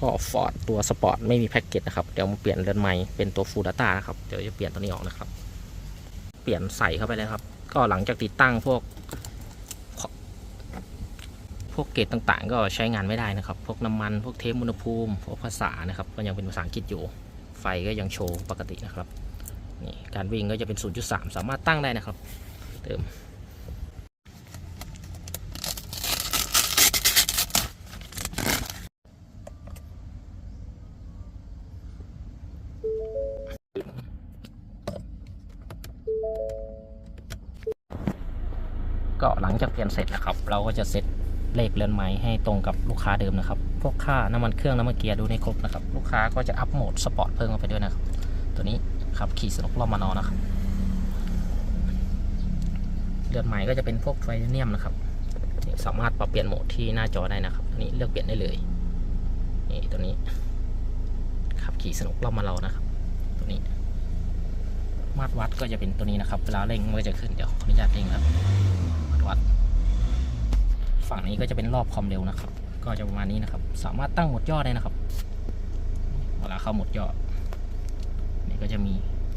ก็ฟอร์ดตัวสปอร์ตไม่มีแพ็กเกจนะครับ เดี๋ยวมาเปลี่ยนเรือนใหม่เป็นตัวฟูดัต้านะครับ เดี๋ยวจะเปลี่ยนตัวนี้ออกนะครับ เปลี่ยนใส่เข้าไปเลยครับ ก็หลังจากติดตั้งพวก พวกเกจต่างๆ ก็ใช้งานไม่ได้นะครับ พวกน้ำมัน พวกเทปอุณหภูมิ พวกภาษานะครับ ก็ยังเป็นภาษาอังกฤษอยู่ ไฟก็ยังโชว์ปกตินะครับ นี่การวิ่งก็จะเป็น 0.3 สามารถตั้งได้นะครับ เติม ก็หลังจากเปลี่ยนเสร็จนะครับ เราก็จะเซตเลขเรือนไม้ให้ตรงกับลูกค้าเดิมนะครับ พวกค่าน้ำมันเครื่องน้ำมันเกียร์ดูในครบนะครับ ลูกค้าก็จะอัพโหมดสปอร์ตเพิ่มเข้าไปด้วยนะครับ ตัวนี้ขับขี่สนุกรอบมานอนนะครับ เรือนไม้ก็จะเป็นพวกไทเทเนียมนะครับสามารถปรับเปลี่ยนโหมดที่หน้าจอได้นะครับอันนี่เลือกเปลี่ยนได้เลยนี่ตัวนี้ขับขี่สนุกรอบมานอนะครับ ตัวนี้ มาตรวัดก็จะเป็นตัวนี้นะครับ เวลาเร่งมันก็จะขึ้น เดี๋ยวขออนุญาตเร่งครับ มาตรวัด ฝั่งนี้ก็จะเป็นรอบความเร็วนะครับ ก็จะประมาณนี้นะครับ สามารถตั้งหมดย่อได้นะครับเวลาเข้าหมดย่อนี่ก็จะมี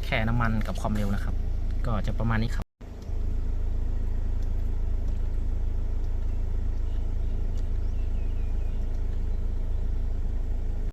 แค่น้ำมันกับความเร็วนะครับ ก็จะประมาณนี้ครับ